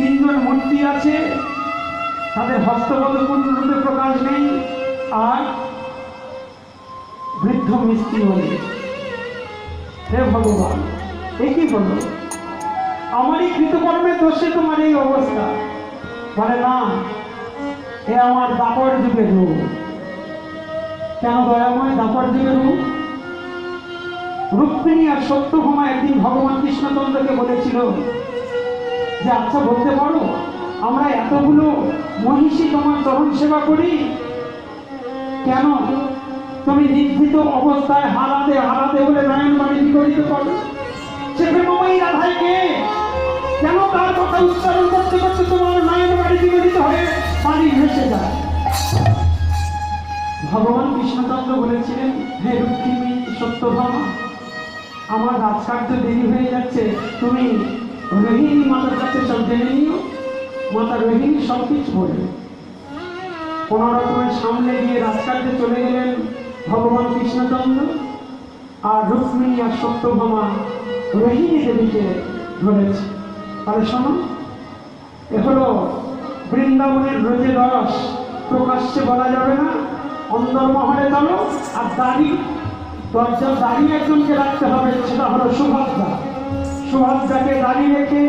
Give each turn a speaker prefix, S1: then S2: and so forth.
S1: তিনজন মূর্তি আছে। তাদের হস্তগত পূর্ণরূপে প্রকাশ নেই। আর বৃদ্ধ মিষ্টি বলে, হে ভগবান, এ কি বলো আমারই কৃতকর্মের দোষে তোমার এই অবস্থা। বলে, না, এ আমার দাপর যুগের রূপ। কেন দয়াময় দাপর যুগের রূপ? রুক্মিণী আর সত্যভামা একদিন ভগবান কৃষ্ণচন্দ্রকে বলেছিল যে আচ্ছা বলতে পারো, আমরা এতগুলো মহিষী তোমার চরণ সেবা করি? কেন? তুমি নির্ভীত অবস্থায় হারাতে হারাতে বলে নয়ন বাড়ি বিকরিত করো। সে প্রেমময়ী রাধাইকে কেন তার কথা উচ্চারণ করতে করতে তোমার নয়ন বাড়ি বিকরিত হয়ে পানি ভেসে যায়? ভগবান কৃষ্ণচন্দ্র বলেছিলেন, হে রুক্মিণী সত্যভামা, আমার রাজকার্য দেরি হয়ে যাচ্ছে। তুমি রোহিণী মাতার কাছে সব জেনে নিও। মাতা রোহিণী সব কিছু বলবে কোনো রকমের সামনে গিয়ে রাজকার্যে চলে গেলেন ভগবান কৃষ্ণচন্দ্র আর রুক্মিণী আর সত্যভামা রোহিণী দেবীকে ধরেছে। তাহলে শোনো, এ হলো বৃন্দাবনের রোজে রস। প্রকাশ্যে বলা যাবে না অন্দরমহলে চলো আর দাড়ি দরজার দাঁড়িয়ে একজনকে রাখতে হবে, সেটা হলো সুভদ্রা। सुहम जबेदारी लेके